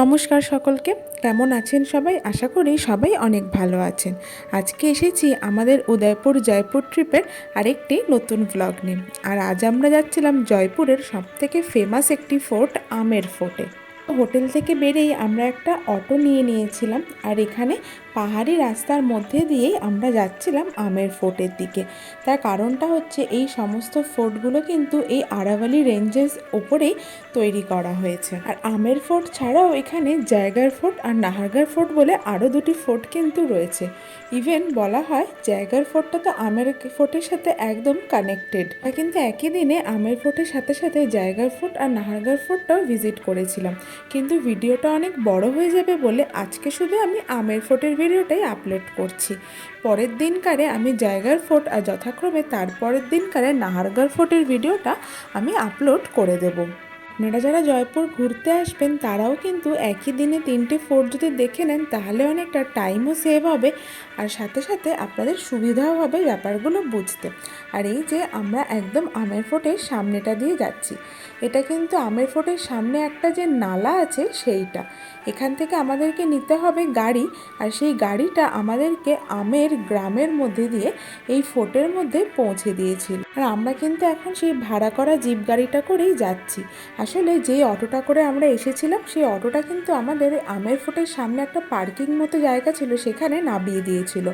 নমস্কার সকলকে। কেমন আছেন সবাই? আশা করি সবাই অনেক ভালো আছেন। আজকে এসেছি আমাদের উদয়পুর জয়পুর ট্রিপের আরেকটি নতুন ব্লগ নিয়ে। আর আজ আমরা যাচ্ছিলাম জয়পুরের সবথেকে ফেমাস একটি ফোর্ট, আমের ফোর্টে। হোটেল থেকে বেরিয়েই আমরা একটা অটো নিয়ে নিয়েছিলাম। আর এখানে পাহাড়ি রাস্তার মধ্যে দিয়েই আমরা যাচ্ছিলাম আমের ফোর্টের দিকে। তার কারণটা হচ্ছে এই সমস্ত ফোর্টগুলো কিন্তু এই আরাভালি রেঞ্জেস ওপরেই তৈরি করা হয়েছে। আর আমের ফোর্ট ছাড়াও এখানে জায়গার ফোর্ট আর নাহারগার ফোর্ট বলে আরও দুটি ফোর্ট কিন্তু রয়েছে। ইভেন বলা হয় জায়গার ফোর্টটা তো আমের ফোর্টের সাথে একদম কানেক্টেড। কিন্তু একই দিনে আমের ফোর্টের সাথে সাথে জায়গার ফোর্ট আর নাহারগার ফোর্টটাও ভিজিট করেছিলাম। কিন্তু ভিডিওটা অনেক বড় হয়ে যাবে বলে আজকে শুধু আমি আমের ফোর্টের ভিডিওটাই আপলোড করছি। পরের দিনকারে আমি জায়গার ফোর্ট আর যথাক্রমে তারপরের দিনকারে নাহারগড় ফোর্টের ভিডিওটা আমি আপলোড করে দেবো। আপনারা যারা জয়পুর ঘুরতে আসবেন, তারাও কিন্তু একই দিনে তিনটে ফোর্ট যদি দেখে নেন, তাহলে অনেকটা টাইমও সেভ হবে। আর সাথে সাথে আপনাদের সুবিধাও হবে ব্যাপারগুলো বুঝতে। আর এই যে আমরা একদম আমের ফোর্টের সামনেটা দিয়ে যাচ্ছি। এটা কিন্তু আমের ফোর্টের সামনে একটা যে নালা আছে, সেইটা। এখান থেকে আমাদেরকে নিতে হবে গাড়ি, আর সেই গাড়িটা আমাদেরকে আমের গ্রামের মধ্যে দিয়ে এই ফোর্টের মধ্যে পৌঁছে দিয়েছিল। আর আমরা কিন্তু এখন সেই ভাড়া করা জিপ গাড়িটা করেই যাচ্ছি। আসলে যে অটোটা করে আমরা এসেছিলাম, সেই অটোটা কিন্তু আমাদের আমের ফোর্টের সামনে একটা পার্কিং মতো জায়গা ছিল, সেখানে নামিয়ে দিয়েছিল।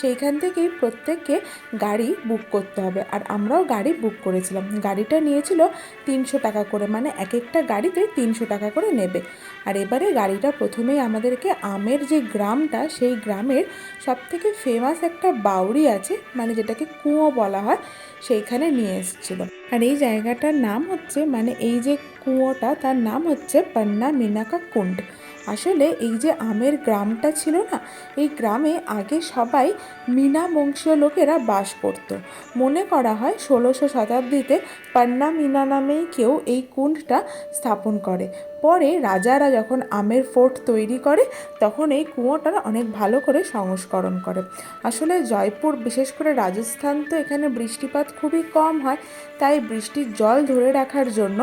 সেইখান থেকেই প্রত্যেককে গাড়ি বুক করতে হবে, আর আমরাও গাড়ি বুক করেছিলাম। গাড়িটা নিয়েছিল তিনশো টাকা করে মানে এক একটা গাড়িতে তিনশো টাকা করে নেবে। আর এবারে গাড়িটা প্রথমেই আমাদেরকে আমের যে গ্রামটা, সেই গ্রামের সবথেকে ফেমাস একটা বাউরি আছে মানে যেটাকে কুঁয়ো বলা হয়, সেইখানে নিয়ে এসেছিল। আর এই জায়গাটার নাম হচ্ছে মানে এই যে কুঁয়োটা, তার নাম হচ্ছে পান্না মিনাকা কুণ্ড। আসলে এই যে আমের গ্রামটা ছিল না, এই গ্রামে আগে সবাই মিনা বংশীয় লোকেরা বাস করত। মনে করা হয় ষোলোশো শতাব্দীতে পান্না মিনা নামেই কেউ এই কুণ্ডটা স্থাপন করে। পরে রাজারা যখন আমের ফোর্ট তৈরি করে, তখন এই কুয়োটার অনেক ভালো করে সংস্করণ করে। আসলে জয়পুর, বিশেষ করে রাজস্থান তো এখানে বৃষ্টিপাত খুবই কম হয়, তাই বৃষ্টির জল ধরে রাখার জন্য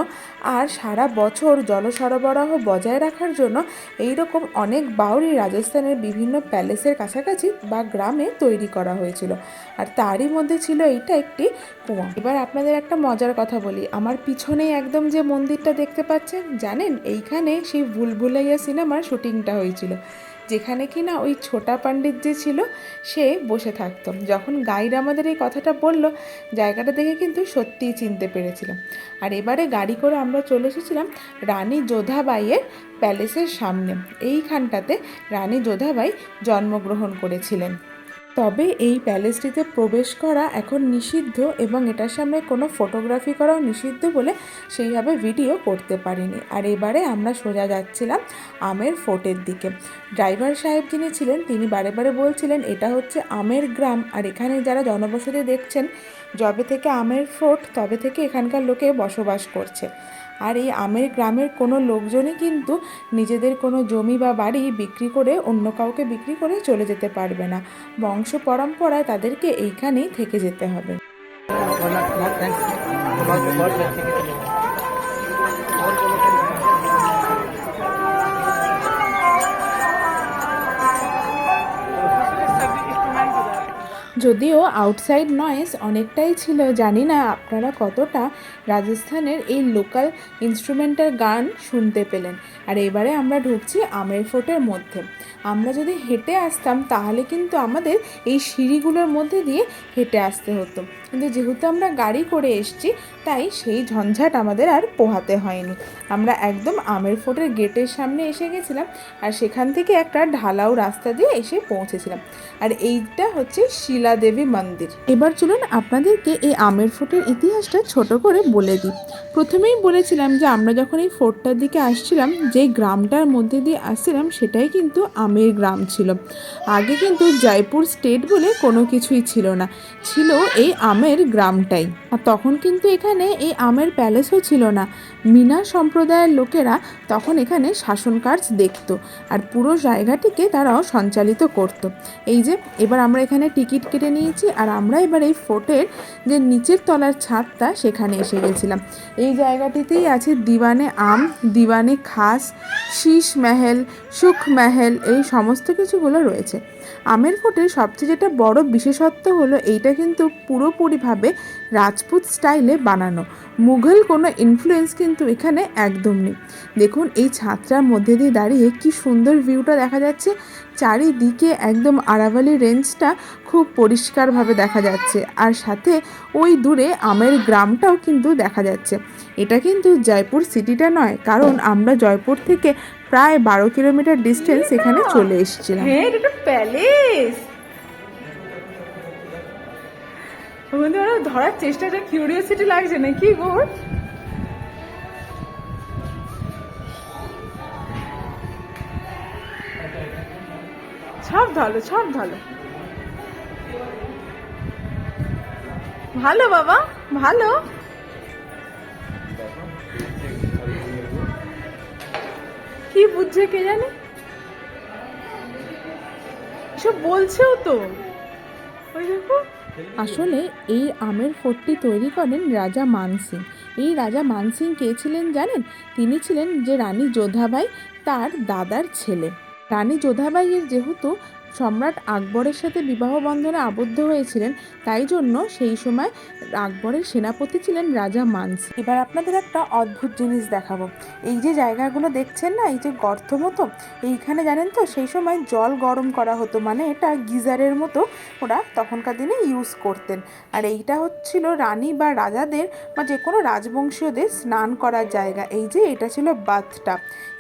আর সারা বছর জল সরবরাহ বজায় রাখার জন্য এই রকম অনেক বাউরি রাজস্থানের বিভিন্ন প্যালেসের কাছাকাছি বা গ্রামে তৈরি করা হয়েছিল। আর তারই মধ্যে ছিল এইটা একটি কুয়া। এবার আপনাদের একটা মজার কথা বলি। আমার পিছনেই একদম যে মন্দিরটা দেখতে পাচ্ছেন, জানেন? এইখানে সেই ভুলভুলাইয়া সিনেমার শুটিংটা হয়েছিল, যেখানে কি না ওই ছোটা পাণ্ডিত যে ছিল, সে বসে থাকতো। যখন গাইড আমাদের এই কথাটা বলল, জায়গাটা দেখে কিন্তু সত্যিই চিনতে পেরেছিলাম। আর এবারে গাড়ি করে আমরা চলে এসেছিলাম রানী যোধাবাইয়ের প্যালেসের সামনে। এইখানটাতে রানী যোধাবাই জন্মগ্রহণ করেছিলেন। তবে এই প্যালেসটিতে প্রবেশ করা এখন নিষিদ্ধ এবং এটার সামনে কোনো ফটোগ্রাফি করাও নিষিদ্ধ বলে সেইভাবে ভিডিও করতে পারিনি। আর এবারে আমরা সোজা যাচ্ছিলাম আমের ফোর্টের দিকে। ড্রাইভার সাহেব যিনি ছিলেন, তিনি বারে বারে বলছিলেন, এটা হচ্ছে আমের গ্রাম। আর এখানে যারা জনবসতি দেখছেন, যবে থেকে আমের ফোর্ট তবে থেকে এখানকার লোকে বসবাস করছে। আর এই আমের গ্রামের কোনো লোকজনই কিন্তু নিজেদের কোনো জমি বা বাড়ি বিক্রি করে অন্য কাউকে বিক্রি করে চলে যেতে পারবে না। বংশ পরম্পরায় তাদেরকে এইখানেই থেকে যেতে হবে। যদিও আউটসাইড নয়েস অনেকটাই ছিল, জানি না আপনারা কতটা রাজস্থানের এই লোকাল ইনস্ট্রুমেন্টাল গান শুনতে পেলেন। আর এবারে আমরা ঢুকছি আমের ফোর্টের মধ্যে। আমরা যদি হেঁটে আসতাম, তাহলে কিন্তু আমাদের এই সিঁড়িগুলোর মধ্যে দিয়ে হেঁটে আসতে হতো। কিন্তু যেহেতু আমরা গাড়ি করে এসছি, তাই সেই ঝঞ্ঝাট আমাদের আর পোহাতে হয়নি। আমরা একদম আমের ফোর্টের গেটের সামনে এসে গেছিলাম আর সেখান থেকে একটা ঢালাও রাস্তা দিয়ে এসে পৌঁছেছিলাম। আর এইটা হচ্ছে শিলা দেবী মন্দির। এবার চলুন আপনাদেরকে এই আমের ফোর্টের ইতিহাসটা ছোট করে বলে দিই। প্রথমেই বলেছিলাম যে আমরা যখন এই ফোর্টটার দিকে আসছিলাম, যে গ্রামটার মধ্যে দিয়ে আসছিলাম, সেটাই কিন্তু আমের গ্রাম ছিল। আগে কিন্তু জয়পুর স্টেট বলে কোনো কিছুই ছিল না। ছিল এই আমের আমের গ্রামটাই। আর তখন কিন্তু এখানে এই আমের প্যালেসও ছিল না। মিনা সম্প্রদায়ের লোকেরা তখন এখানে শাসন কার্য দেখতো আর পুরো জায়গাটিকে তারাও সঞ্চালিত করত। এই যে, এবার আমরা এখানে টিকিট কেটে নিয়েছি আর আমরা এবার এই ফোর্টের যে নিচের তলার ছাদটা সেখানে এসে গেছিলাম। এই জায়গাটিতেই আছে দিওয়ানে আম দিওয়ানে খাস, শীষ মেহেল, সুখ মেহেল, এই সমস্ত কিছুগুলো রয়েছে। আমের ফোর্টের সবচেয়ে যেটা বড় বিশেষত্ব হলো এইটা কিন্তু পুরোপুরিভাবে রাজপুত স্টাইলে বানানো। মুঘল কোনো ইনফ্লুয়েন্স কিন্তু এখানে একদম নেই। দেখুন, এই ছাত্রার মধ্যে দিয়ে দাঁড়িয়ে কি সুন্দর ভিউটা দেখা যাচ্ছে। চারিদিকে একদম আরাভালি রেঞ্জটা খুব পরিষ্কারভাবে দেখা যাচ্ছে। আর সাথে ওই দূরে আমের গ্রামটাও কিন্তু দেখা যাচ্ছে। এটা কিন্তু জয়পুর সিটিটা নয়, কারণ আমরা জয়পুর থেকে প্রায় বারো কিলোমিটার ডিস্টেন্স এখানে চলে এসেছিলাম। হ্যাঁ বন্ধুরা ধরার চেষ্টাটা কিউরিয়াসিটি লাগছে না কি গো? সব ভালো সব ভালো ভালো বাবা, ভালো। কি বুঝছে কে জানে? সব বলছেও তো। ওই দেখো। আসলে এই আমের ফোর্টটি তৈরি করেন রাজা মানসিং। এই রাজা মানসিং কে ছিলেন জানেন? তিনি ছিলেন যে রানী যোধাবাই তার দাদার ছেলে। রানী যোধাবাইয়ের যেহেতু সম্রাট আকবরের সাথে বিবাহ বন্ধনে আবদ্ধ হয়েছিলেন, তাই জন্য সেই সময় আকবরের সেনাপতি ছিলেন রাজা মানসিং। এবার আপনাদের একটা অদ্ভুত জিনিস দেখাবো। এই যে জায়গাগুলো দেখছেন না, এই যে গর্ত মতো, এইখানে জানেন তো, সেই সময় জল গরম করা হতো মানে এটা গিজারের মতো ওরা তখনকার দিনে ইউজ করতেন। আর এইটা হচ্ছিল রানী বা রাজাদের বা যে কোনো রাজবংশীয়দের স্নান করার জায়গা। এই যে এটা ছিল বাথটা।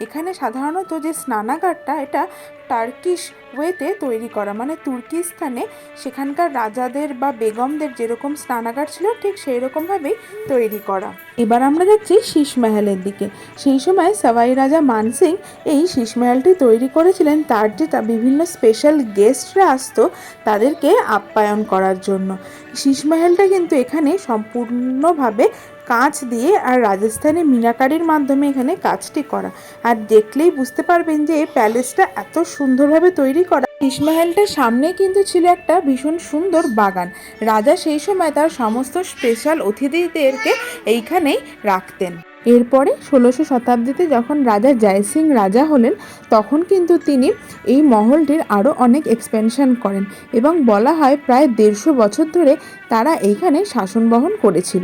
এখানে সাধারণত যে স্নানাগারটা, এটা টার্কিশ ওয়েতে তৈরি করা। মানে তুর্কিস্তানে সেখানকার রাজাদের বা বেগমদের যেরকম স্নানাগার ছিল, ঠিক সেই রকমভাবেই তৈরি করা। এবার আমরা যাচ্ছি শীষমহলের দিকে। সেই সময় সবাই রাজা মানসিং এই শীষমহলটি তৈরি করেছিলেন। তার যে বিভিন্ন স্পেশাল গেস্টরা আসতো, তাদেরকে আপ্যায়ন করার জন্য। শীষমহলটা কিন্তু এখানে সম্পূর্ণভাবে কাঁচ দিয়ে আর রাজস্থানে মিনাকারির মাধ্যমে এখানে কাজটি করা। আর দেখলেই বুঝতে পারবেন যে এই প্যালেসটা এত সুন্দরভাবে তৈরি করা। শীষমহলটার সামনে কিন্তু ছিল একটা ভীষণ সুন্দর বাগান। রাজা সেই সময় তার সমস্ত স্পেশাল অতিথিদেরকে এইখানেই রাখতেন। এরপরে ষোলোশো শতাব্দীতে যখন রাজা জয়সিং রাজা হলেন, তখন কিন্তু তিনি এই মহলটির আরও অনেক এক্সপেনশন করেন এবং বলা হয় প্রায় দেড়শো বছর ধরে তারা এইখানে শাসন বহন করেছিল।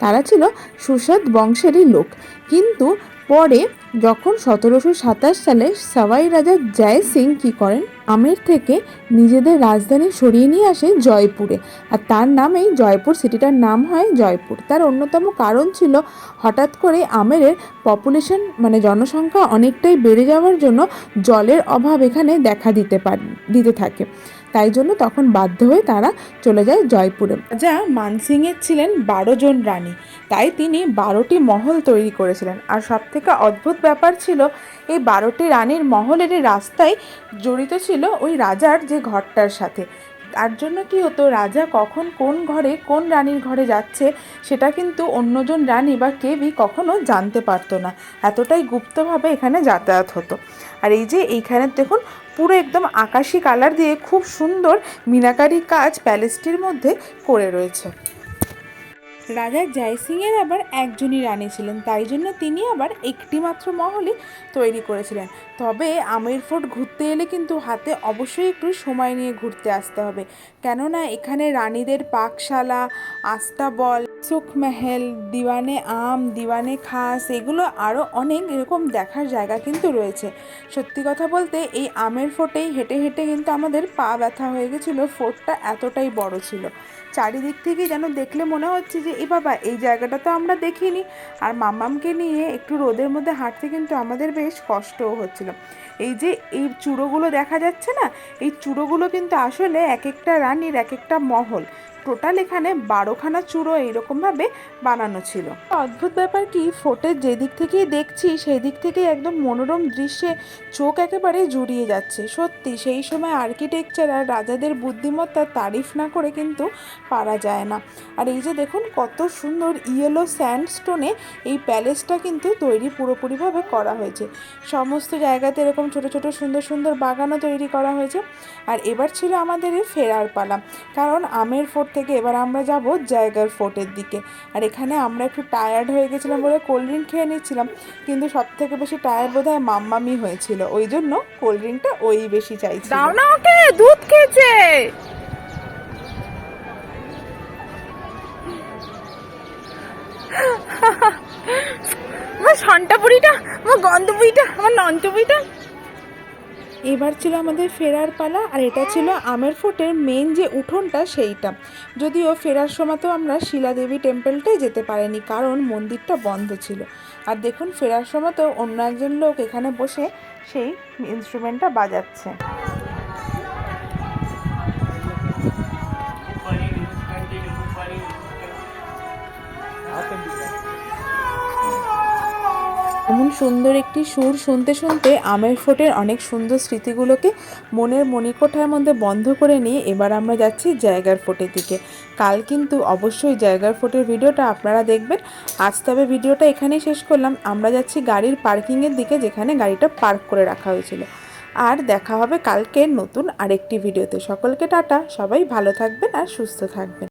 তারা ছিল সুসাদ বংশেরই লোক। কিন্তু পরে যখন সতেরোশো সাতাশ সালে সাওয়াই রাজা জয় সিং কী করেন? আমের থেকে নিজেদের রাজধানী সরিয়ে নিয়ে আসে জয়পুরে। আর তার নামেই জয়পুর, সিটিটার নাম হয় জয়পুর। তার অন্যতম কারণ ছিল হঠাৎ করে আমেরের পপুলেশন মানে জনসংখ্যা অনেকটাই বেড়ে যাওয়ার জন্য জলের অভাব এখানে দেখা দিতে পার দিতে থাকে। তাই জন্য তখন বাধ্য হয়ে তারা চলে যায় জয়পুরে। যা মানসিংয়ের ছিলেন বারো জন রানী, তাই তিনি বারোটি মহল তৈরি করেছিলেন। আর সব থেকে অদ্ভুত ব্যাপার ছিল, এই বারোটি রানীর মহলের রাস্তায় জড়িত ছিল ওই রাজার যে ঘরটার সাথে। তার জন্য কি হতো, রাজা কখন কোন ঘরে কোন রানীর ঘরে যাচ্ছে সেটা কিন্তু অন্যজন রানী বা কেউই কখনো জানতে পারতো না। এতটাই গুপ্তভাবে এখানে যাতায়াত হতো। আর এই যে এইখানে দেখুন, পুরো একদম আকাশি কালার দিয়ে খুব সুন্দর মিনাকারি কাজ প্যালেসটির মধ্যে করে রয়েছে। রাজা জয়সিংয়ের আবার একজনই রানী ছিলেন, তাই জন্য তিনি আবার একটি মাত্র মহলই তৈরি করেছিলেন। তবে আমের ফোর্ট ঘুরতে এলে কিন্তু হাতে অবশ্যই একটু সময় নিয়ে ঘুরতে আসতে হবে। কেননা এখানে রানীদের পাকশালা, আস্তাবল সুখমহল দিওয়ানে আম, দিওয়ানে খাস, এগুলো আরও অনেক এরকম দেখার জায়গা কিন্তু রয়েছে। সত্যি কথা বলতে এই আমের ফোর্টেই হেঁটে হেঁটে কিন্তু আমাদের পা ব্যথা হয়ে গেছিল, ফোর্টটা এতটাই বড় ছিল। চারিদিক থেকে যেন দেখলে মনে হচ্ছে যে, এ বাবা, এই জায়গাটা তো আমরা দেখিনি। আর মামামকে নিয়ে একটু রোদের মধ্যে হাঁটতে কিন্তু আমাদের বেশ কষ্টও হচ্ছিল। এই যে, এই চূড়োগুলো দেখা যাচ্ছে না? এই চূড়োগুলো কিন্তু আসলে এক একটা রানীর এক একটা মহল। টোটাল এখানে বারোখানা চূড়ো এইরকমভাবে বানানো ছিল। অদ্ভুত ব্যাপার কি ফোর্টের যেদিক থেকেই দেখছি সেই দিক থেকেই একদম মনোরম দৃশ্যে চোখ একেবারে জুড়িয়ে যাচ্ছে। সত্যি, সেই সময় আর্কিটেকচার আর রাজাদের বুদ্ধিমত্তার তারিফ না করে কিন্তু পারা যায় না। আর এই যে দেখুন, কত সুন্দর ইয়েলো স্যান্ডস্টোনে এই প্যালেসটা কিন্তু তৈরি পুরোপুরিভাবে করা হয়েছে। সমস্ত জায়গাতে এরকম ছোট ছোট সুন্দর সুন্দর বাগানও তৈরি করা হয়েছে। আর এবার ছিল আমাদের ফেরার পালা। কারণ আমের ফোর্ট থেকে এবার আমরা যাব জায়গার ফোর্টের দিকে। আর এখানে আমরা একটু টায়ার্ড হয়ে গেছিলাম বলে কোল্ড ড্রিঙ্ক খেয়ে নিচ্ছিলাম, কিন্তু সব থেকে বেশি টায়ার্ড বোধ হয় মাম্মামি হয়েছিল। ওই জন্য কোল্ড ড্রিঙ্কটা ওই বেশি চাইছিল। দাও না ওকে, দুধ খেয়েছে। আমার সন্টা বুড়িটা আমার গন্ধ বুড়িটা আমার নন্ত বুড়িটা এবার ছিল আমাদের ফেরার পালা আর এটা ছিল আমের ফোর্টের মেন যে উঠোনটা সেইটা। যদিও ফেরার সময় তো আমরা শিলাদেবী টেম্পলটাই যেতে পারিনি, কারণ মন্দিরটা বন্ধ ছিল। আর দেখুন, ফেরার সময় তো অন্য একজন লোক এখানে বসে সেই ইনস্ট্রুমেন্টটা বাজাচ্ছে। সুন্দর একটি সুর শুনতে শুনতে আমের ফোটের অনেক সুন্দর স্মৃতিগুলোকে মনের মণিকোঠার মধ্যে বন্ধ করে নিয়ে এবার আমরা যাচ্ছি জায়গার ফোটের দিকে। কাল কিন্তু অবশ্যই জায়গার ফোটের ভিডিওটা আপনারা দেখবেন। আজ তবে ভিডিওটা এখানেই শেষ করলাম। আমরা যাচ্ছি গাড়ির পার্কিংয়ের দিকে যেখানে গাড়িটা পার্ক করে রাখা হয়েছিল। আর দেখা হবে কালকে নতুন আরেকটি ভিডিওতে। সকলকে টাটা। সবাই ভালো থাকবেন আর সুস্থ থাকবেন।